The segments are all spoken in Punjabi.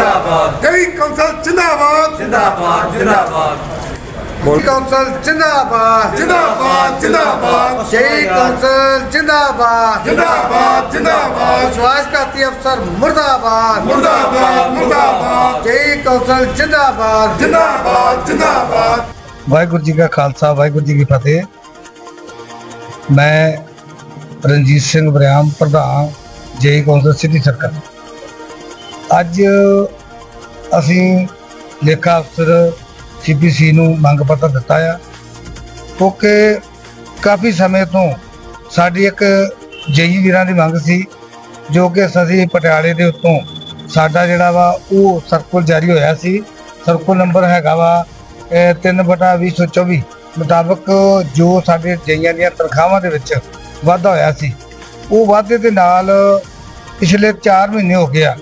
ਜਿੰਦਾਬਾਦ। ਗਈ ਕੌਂਸਲ ਜਿੰਦਾਬਾਦ। ਜਿੰਦਾਬਾਦ ਜਿੰਦਾਬਾਦ। ਬੋਲ ਕੌਂਸਲ ਜਿੰਦਾਬਾਦ। ਜਿੰਦਾਬਾਦ ਜਿੰਦਾਬਾਦ। ਜੈ ਕੌਂਸਲ ਜਿੰਦਾਬਾਦ। ਜਿੰਦਾਬਾਦ ਜਿੰਦਾਬਾਦ। ਵਿਸ਼ਵਾਸ ਕਰਤੀ ਅਫਸਰ ਮੁਰਦਾਬਾਦ। ਮੁਰਦਾਬਾਦ ਮੁਰਦਾਬਾਦ। ਜੈ ਕੌਂਸਲ ਜਿੰਦਾਬਾਦ। ਜਿੰਦਾਬਾਦ ਜਿੰਦਾਬਾਦ। ਵਾਹਿਗੁਰੂ ਜੀ ਕਾ ਖਾਲਸਾ ਵਾਹਿਗੁਰੂ ਜੀ ਕੀ ਫਤਿਹ। ਮੈਂ ਰਣਜੀਤ ਸਿੰਘ ਬਰਿਆਮ ਪ੍ਰਧਾਨ ਜੇਈ ਕੌਂਸਲ ਸਿਟੀ ਸਰਕਲ। ਅੱਜ ਅਸੀਂ ਲੇਖਾ ਅਫਸਰ ਸੀਪੀਸੀ ਨੂੰ ਮੰਗ ਪੱਤਰ ਦਿੱਤਾ ਆ, ਕਿਉਂਕਿ ਕਾਫੀ ਸਮੇਂ ਤੋਂ ਸਾਡੀ ਇੱਕ ਜਈ ਵੀਰਾਂ ਦੀ ਮੰਗ ਸੀ, ਜੋ ਕਿ ਅਸੀਂ ਪਟਿਆਲੇ ਦੇ ਉੱਤੋਂ ਸਾਡਾ ਜਿਹੜਾ ਵਾ ਉਹ ਸਰਕਲ ਜਾਰੀ ਹੋਇਆ ਸੀ, ਸਰਕਲ ਨੰਬਰ ਹੈਗਾ ਵਾ 3/2024 ਮੁਤਾਬਕ ਜੋ ਸਾਡੇ ਜਈਆਂ ਦੀਆਂ ਤਨਖਾਹਾਂ ਦੇ ਵਿੱਚ ਵਾਧਾ ਹੋਇਆ ਸੀ, ਉਹ ਵਾਧੇ ਦੇ ਨਾਲ ਪਿਛਲੇ 4 ਮਹੀਨੇ ਹੋ ਗਿਆ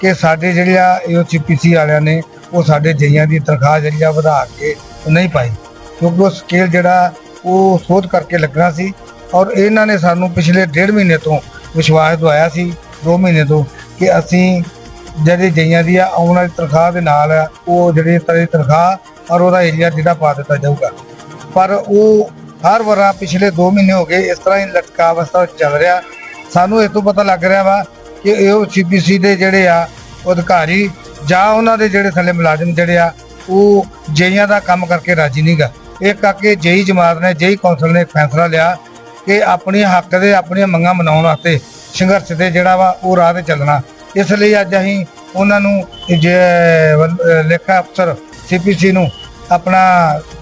ਕਿ ਸਾਡੇ ਜਿਹੜੇ ਆ ਏਓਸੀਪੀਸੀ ਵਾਲਿਆਂ ਨੇ ਉਹ ਸਾਡੇ ਜਈਆਂ ਦੀ ਤਨਖਾਹ ਜਿਹੜੀ ਆ ਵਧਾ ਕੇ ਨਹੀਂ ਪਾਈ। ਕਿਉਂਕਿ ਉਹ ਸਕੇਲ ਜਿਹੜਾ ਉਹ ਸੋਧ ਕਰਕੇ ਲੱਗਣਾ ਸੀ ਔਰ ਇਹਨਾਂ ਨੇ ਸਾਨੂੰ ਪਿਛਲੇ ਡੇਢ ਮਹੀਨੇ ਤੋਂ ਵਿਸ਼ਵਾਸ ਦਵਾਇਆ ਸੀ 2 ਮਹੀਨੇ ਤੋਂ ਕਿ ਅਸੀਂ ਜਿਹੜੀ ਜਈਆਂ ਦੀ ਆ ਆਉਣ ਵਾਲੀ ਤਨਖਾਹ ਦੇ ਨਾਲ ਉਹ ਜਿਹੜੀ ਤਰੀ ਤਨਖਾਹ ਔਰ ਉਹਦਾ ਏਰੀਆ ਜਿਹੜਾ ਪਾ ਦਿੱਤਾ ਜਾਊਗਾ। ਪਰ ਉਹ ਹਰ ਵਾਰਾ ਪਿਛਲੇ 2 ਮਹੀਨੇ ਹੋ ਗਏ ਇਸ ਤਰ੍ਹਾਂ ਹੀ ਲਟਕਾ ਅਵਸਥਾ ਚੱਲ ਰਿਹਾ। ਸਾਨੂੰ ਇਹ ਤੋਂ ਪਤਾ ਲੱਗ ਰਿਹਾ ਵਾ ਕਿ ਇਹ ਸੀਪੀਸੀ ਦੇ ਜਿਹੜੇ ਆ ਉਹ ਅਧਿਕਾਰੀ ਜਾਂ ਉਹਨਾਂ ਦੇ ਜਿਹੜੇ ਥੱਲੇ ਮੁਲਾਜ਼ਮ ਜਿਹੜੇ ਆ, ਉਹ ਜਈਆਂ ਦਾ ਕੰਮ ਕਰਕੇ ਰਾਜੀ ਨਹੀਂਗਾ ਇਹ ਕਰਕੇ ਜਈ ਜਮਾਤ ਨੇ, ਜੇਈ ਕੌਂਸਲ ਨੇ ਫੈਸਲਾ ਲਿਆ ਕਿ ਆਪਣੀ ਹੱਕ ਦੇ, ਆਪਣੀਆਂ ਮੰਗਾਂ ਮਨਾਉਣ ਵਾਸਤੇ ਸੰਘਰਸ਼ ਤੇ ਜਿਹੜਾ ਵਾ, ਉਹ ਰਾਹ ਤੇ ਚੱਲਣਾ। ਇਸ ਲਈ ਅੱਜ ਅਸੀਂ ਉਹਨਾਂ ਨੂੰ ਜੇ ਵੰ- ਅਹ ਲੇਖਾ ਅਫਸਰ ਸੀਪੀਸੀ ਨੂੰ ਆਪਣਾ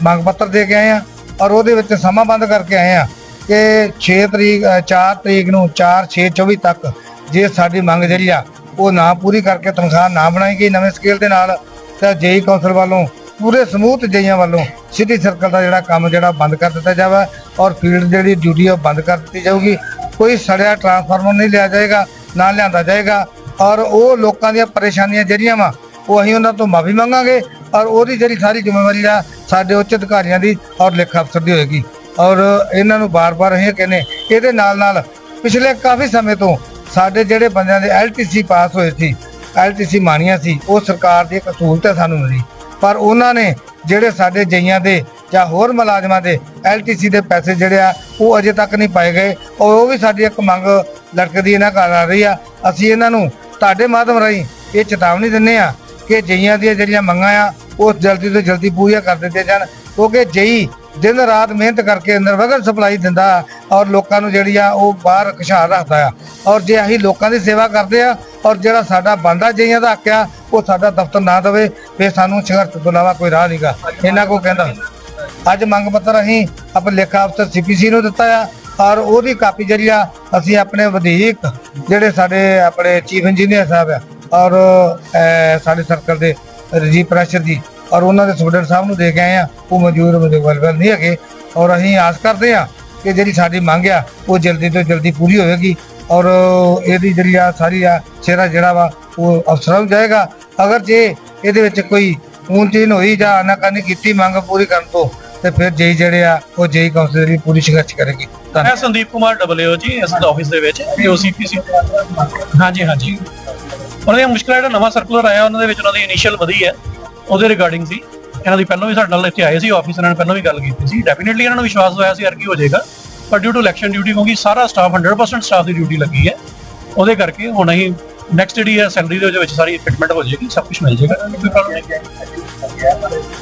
ਮੰਗ ਪੱਤਰ ਦੇ ਕੇ ਆਏ ਆ ਔਰ ਉਹਦੇ ਵਿੱਚ ਸਮਾਂ ਬੰਦ ਕਰਕੇ ਆਏ ਆ ਕਿ 6 ਤਰੀਕ, ਅਹ 4 ਤਰੀਕ ਨੂੰ 4 6 24 ਤੱਕ ਜੇ ਸਾਡੀ ਮੰਗ ਜਿਹੜੀ ਆ, ਉਹ ਨਾ ਪੂਰੀ ਕਰਕੇ ਤਨਖਾਹ ਨਾ ਬਣਾਈ ਗਈ ਨਵੇਂ ਸਕੇਲ ਦੇ ਨਾਲ, ਤਾਂ ਜੇਈ ਕੌਂਸਲ ਵੱਲੋਂ ਪੂਰੇ ਸਮੂਹ ਜਈਆਂ ਵੱਲੋਂ ਸਿਟੀ ਸਰਕਲ ਦਾ ਜਿਹੜਾ ਕੰਮ ਜਿਹੜਾ ਬੰਦ ਕਰ ਦਿੱਤਾ ਜਾਵੇ ਔਰ ਫੀਲਡ ਜਿਹੜੀ ਡਿਊਟੀ ਉਹ ਬੰਦ ਕਰ ਦਿੱਤੀ ਜਾਊਗੀ। ਕੋਈ ਸੜਿਆ ਟਰਾਂਸਫਾਰਮਰ ਨਹੀਂ ਲਿਆ ਜਾਏਗਾ, ਨਾ ਲਿਆਂਦਾ ਜਾਏਗਾ ਔਰ ਉਹ ਲੋਕਾਂ ਦੀਆਂ ਪਰੇਸ਼ਾਨੀਆਂ ਜਿਹੜੀਆਂ ਵਾ, ਉਹ ਅਸੀਂ ਉਹਨਾਂ ਤੋਂ ਮਾਫੀ ਮੰਗਾਂਗੇ ਔਰ ਉਹਦੀ ਜਿਹੜੀ ਸਾਰੀ ਜ਼ਿੰਮੇਵਾਰੀ ਆ, ਸਾਡੇ ਉੱਚ ਅਧਿਕਾਰੀਆਂ ਦੀ ਔਰ ਲੇਖਾ ਅਫਸਰ ਦੀ ਹੋਏਗੀ। ਔਰ ਇਹਨਾਂ ਨੂੰ ਬਾਰ-ਬਾਰ ਅਸੀਂ ਇਹ ਕਹਿੰਦੇ ਇਹਦੇ ਨਾਲ ਨਾਲ ਪਿਛਲੇ ਕਾਫੀ ਸਮੇਂ ਤੋਂ ਸਾਡੇ ਜਿਹੜੇ ਬੰਦਿਆਂ ਦੇ ਐਲਟੀਸੀ ਪਾਸ ਹੋਏ ਸੀ ਐਲਟੀਸੀ ਮਾਨੀਆਂ ਸੀ, ਉਹ ਸਰਕਾਰ ਦੀ ਇੱਕ ਸਹੂਲਤ ਹੈ ਸਾਨੂੰ ਮਿਲੀ। ਪਰ ਉਹਨਾਂ ਨੇ ਜਿਹੜੇ ਸਾਡੇ ਜਈਆਂ ਦੇ ਜਾਂ ਹੋਰ ਮੁਲਾਜ਼ਮਾਂ ਦੇ ਐਲਟੀਸੀ ਦੇ ਪੈਸੇ ਜਿਹੜੇ ਆ, ਉਹ ਅਜੇ ਤੱਕ ਨਹੀਂ ਪਾਏ ਗਏ। ਔਰ ਉਹ ਵੀ ਸਾਡੀ ਇੱਕ ਮੰਗ ਲਟਕਦੀ ਇਹਨਾਂ ਘਰ ਆ ਰਹੀ ਆ। ਅਸੀਂ ਇਹਨਾਂ ਨੂੰ ਤੁਹਾਡੇ ਮਾਧਿਅਮ ਰਾਹੀਂ ਇਹ ਚੇਤਾਵਨੀ ਦਿੰਨੇ ਆ ਕਿ ਜਈਆਂ ਦੀਆਂ ਜਿਹੜੀਆਂ ਮੰਗਾਂ ਆ, ਉਹ ਜਲਦੀ ਤੋਂ ਜਲਦੀ ਪੂਰੀਆਂ ਕਰ ਦਿੱਤੀਆਂ ਜਾਣ। ਕਿਉਂਕਿ ਜਈ ਦਿਨ ਰਾਤ ਮਿਹਨਤ ਕਰਕੇ ਅੰਦਰ ਸਪਲਾਈ ਦਿੰਦਾ ਔਰ ਲੋਕਾਂ ਨੂੰ ਜਿਹੜੀ ਆ ਉਹ ਬਾਹਰ ਖੁਸ਼ਹਾਲ ਰੱਖਦਾ ਆ। ਔਰ ਜੇ ਅਸੀਂ ਲੋਕਾਂ ਦੀ ਸੇਵਾ ਕਰਦੇ ਆ, ਔਰ ਜਿਹੜਾ ਸਾਡਾ ਬੰਦਾ ਜਈਆਂ ਦਾ ਹੱਕ ਆ, ਉਹ ਸਾਡਾ ਦਫ਼ਤਰ ਨਾ ਦੇਵੇ, ਫਿਰ ਸਾਨੂੰ ਸੰਘਰਸ਼ ਤੋਂ ਇਲਾਵਾ ਕੋਈ ਰਾਹ ਨਹੀਂਗਾ ਇਹਨਾਂ ਕੋ ਕਹਿੰਦਾ, ਅੱਜ ਮੰਗ ਪੱਤਰ ਅਸੀਂ ਆਪਣੇ ਲੇਖਾ ਅਫਸਰ ਸੀਪੀਸੀ ਨੂੰ ਦਿੱਤਾ ਆ, ਔਰ ਉਹਦੀ ਕਾਪੀ ਜਿਹੜੀ ਆ, ਅਸੀਂ ਆਪਣੇ ਵਧੀਕ ਜਿਹੜੇ ਸਾਡੇ ਆਪਣੇ ਚੀਫ ਇੰਜੀਨੀਅਰ ਸਾਹਿਬ ਆ, ਔਰ ਸਾਡੇ ਸਰਕਲ ਦੇ ਰਜੀਵ ਪ੍ਰੈਸ਼ਰ ਜੀ, ਔਰ ਉਹਨਾਂ ਦੇ ਸੁਬਡਰ ਸਾਹਿਬ ਨੂੰ ਦੇ ਕੇ ਆਏ ਆ, ਉਹ ਮੌਜੂਦ ਮੇਰੇ ਵੱਲ ਨਹੀਂ ਹੈਗੇ। ਔਰ ਅਸੀਂ ਆਸ ਕਰਦੇ ਆ ਕਿ ਜਿਹੜੀ ਸਾਡੀ ਮੰਗ ਆ, ਉਹ ਜਲਦੀ ਤੋਂ ਜਲਦੀ ਪੂਰੀ ਹੋਵੇਗੀ ਔਰ ਇਹਦੀ ਜਿਹੜੀ ਆ ਸਾਰੀ ਆ ਚਿਹਰਾ ਜਿਹੜਾ ਵਾ, ਉਹ ਅਫਸਰਾਂ ਨੂੰ ਜਾਏਗਾ। ਅਗਰ ਜੇ ਇਹਦੇ ਵਿੱਚ ਕੋਈ ਊਂਚੀਨ ਹੋਈ ਜਾਂ ਆਨਾਕਾਨੀ ਕੀਤੀ ਮੰਗ ਪੂਰੀ ਕਰਨ ਤੋਂ, ਤੇ ਫਿਰ ਜੇਈ ਜਿਹੜੇ ਆ, ਉਹ ਜੇਈ ਕਾਉਂਸਲ ਦੀ ਪੂਰੀ ਸੰਘਰਸ਼ ਕਰੇਗੀ। ਮੈਂ ਸੰਦੀਪ ਕੁਮਾਰ ਡਬਲਯੂ ਜੀ ਇਸ ਆਫਿਸ ਦੇ ਵਿੱਚ ਓਸੀਪੀਸੀ ਹਾਂਜੀ ਹਾਂਜੀ। ਉਹਨਾਂ ਦੀਆਂ ਮੁਸ਼ਕਲਾਂ ਜਿਹੜਾ ਨਵਾਂ ਸਰਕੂਲਰ ਆਇਆ, ਉਹਨਾਂ ਦੇ ਵਿੱਚ ਉਹਨਾਂ ਦੀ ਇਨੀਸ਼ੀਅਲ ਵਧੀ ਹੈ, ਉਹਦੇ ਰਿਗਾਰਡਿੰਗ ਸੀ। ਇਹਨਾਂ ਦੀ ਪਹਿਲਾਂ ਵੀ ਸਾਡੇ ਨਾਲ ਇੱਥੇ ਆਏ ਸੀ ਆਫਿਸ ਇਹਨਾਂ ਨੇ ਪਹਿਲਾਂ ਵੀ ਗੱਲ ਕੀਤੀ ਸੀ। ਡੈਫੀਨਿਟਲੀ ਇਹਨਾਂ ਨੂੰ ਵਿਸ਼ਵਾਸ ਹੋਇਆ ਸੀ ਅਰਗੀ ਹੋ ਜਾਏਗਾ। ਪਰ ਡਿਊ ਟੂ ਇਲੈਕਸ਼ਨ ਡਿਊਟੀ ਕਿਉਂਕਿ ਸਾਰਾ ਸਟਾਫ 100% ਸਟਾਫ ਦੀ ਡਿਊਟੀ ਲੱਗੀ ਹੈ। ਉਹਦੇ ਕਰਕੇ ਹੁਣ ਅਸੀਂ ਨੈਕਸਟ ਜਿਹੜੀ ਹੈ ਸੈਲਰੀ ਦੇ ਵਿੱਚ ਸਾਰੀ ਫਿਟਮੈਂਟ ਹੋ ਜਾਏਗੀ ਸਭ ਕੁਝ ਮਿਲ ਜਾਏਗਾ। ਕੋਈ ਨਹੀਂ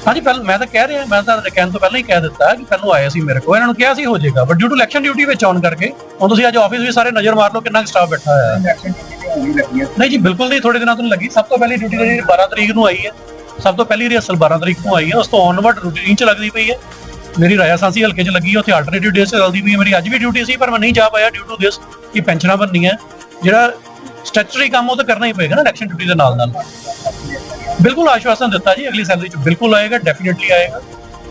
ਹਾਂਜੀ ਪਹਿਲਾਂ ਮੈਂ ਤਾਂ ਕਹਿ ਰਿਹਾ ਮੈਂ ਤਾਂ ਕਹਿਣ ਤੋਂ ਪਹਿਲਾਂ ਹੀ ਕਹਿ ਦਿੱਤਾ ਕਿ ਪਹਿਲਾਂ ਆਇਆ ਸੀ ਮੇਰੇ ਕੋਲ। ਇਹਨਾਂ ਨੂੰ ਕਿਹਾ ਸੀ ਹੋ ਜਾਏਗਾ but due to election duty ਵਿੱਚ ਆਨ ਕਰਕੇ ਹੁਣ ਤੁਸੀਂ ਅੱਜ ਆਫਿਸ ਵੀ ਸਾਰੇ ਨਜ਼ਰ ਮਾਰ ਲਓ ਕਿੰਨਾ ਸਟਾਫ ਬੈਠਾ ਹੋਇਆ। ਹੈ। ਨਹੀਂ ਜੀ ਬਿਲਕੁਲ ਨਹੀਂ ਥੋੜੇ ਦਿਨਾਂ ਤੋਂ ਲੱਗੀ। ਸਭ ਤੋਂ ਪਹਿਲੀ ਡਿਊਟੀ ਜਿਹੜੀ 12 ਤਰੀਕ ਨੂੰ ਆਈ ਹੈ। ਸਭ ਤੋਂ ਪਹਿਲੀ ਰਿਹਰਸਲ 12 ਤਰੀਕ ਨੂੰ ਆਈ ਹੈ ਉਸ ਤੋਂ ਔਨਵਰਡ ਰੂਟੀਨ ਚ ਲੱਗਦੀ ਪਈ ਹੈ। ਮੇਰੀ ਰਾਜਾ ਸਾਂਸੀ ਹਲਕੇ ਚ ਲੱਗੀ ਹੈ ਉੱਥੇ ਆਲਟਰਨੇਟਿਵ ਡੇਸ ਚੱਲਦੀ ਪਈ ਹੈ। ਮੇਰੀ ਅੱਜ ਵੀ ਡਿਊਟੀ ਸੀ ਪਰ ਮੈਂ ਨਹੀਂ ਜਾ ਪਾਇਆ ਡਿਊ ਟੂ ਦਿਸ ਕਿ ਪੈਨਸ਼ਨਾਂ ਭਰਨੀਆਂ ਜਿਹੜਾ ਸਟੈਚੂਰੀ ਕੰਮ ਉਹ ਤਾਂ ਕਰਨਾ ਹੀ ਪਏਗਾ ਨਾ ਇਲੈਕਸ਼ਨ ਡਿਊਟੀ ਦੇ ਨਾਲ ਨਾਲ ਬਿਲਕੁਲ ਆਸ਼ਵਾਸਨ ਦਿੱਤਾ ਜੀ ਅਗਲੀ ਸੈਲਰੀ ਚ ਬਿਲਕੁਲ ਆਏਗਾ ਡੈਫੀਨਿਟਲੀ ਆਏਗਾ।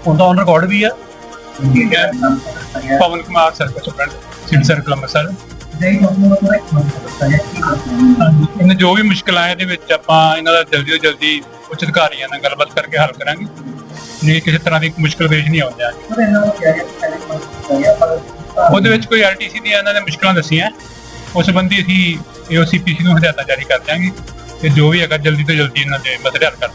ਹੁਣ ਤਾਂ ਔਨ ਰਿਕਾਰਡ ਵੀ ਹੈ। ਪਵਨ ਕੁਮਾਰ ਸਰਪੰਚ ਪਿੰਡ ਸਿਟੀ ਸਰਕਲ ਅੰਮ੍ਰਿਤਸਰ। ਇਹਨਾਂ ਜੋ ਵੀ ਮੁਸ਼ਕਲਾਂ ਆਏ ਦੇ ਵਿੱਚ ਆਪਾਂ ਇਹਨਾਂ ਦਾ ਜਲਦੀ ਤੋਂ ਜਲਦੀ ਉੱਚ ਅਧਿਕਾਰੀਆਂ ਨਾਲ ਗੱਲਬਾਤ ਕਰਕੇ ਹੱਲ ਕਰਾਂਗੇ। ਨਹੀਂ ਕਿਸੇ ਤਰ੍ਹਾਂ ਦੀ ਮੁਸ਼ਕਲ ਪੇਸ਼ ਨਹੀਂ ਆਉਂਦੀ ਉਹਦੇ ਵਿੱਚ ਕੋਈ ਆਰਟੀਸੀ ਦੀਆਂ ਇਹਨਾਂ ਨੇ ਮੁਸ਼ਕਲਾਂ ਦੱਸੀਆਂ। ਉਸ ਸੰਬੰਧੀ ਅਸੀਂ ਏਓਸੀਪੀਸੀ ਨੂੰ ਹਦਾਇਤਾਂ ਜਾਰੀ ਕਰ ਦਿਆਂਗੇ ਤੇ ਜੋ ਵੀ ਹੈਗਾ ਜਲਦੀ ਤੋਂ ਜਲਦੀ ਇਹਨਾਂ ਦੇ ਮਸਲੇ ਹੱਲ ਕਰ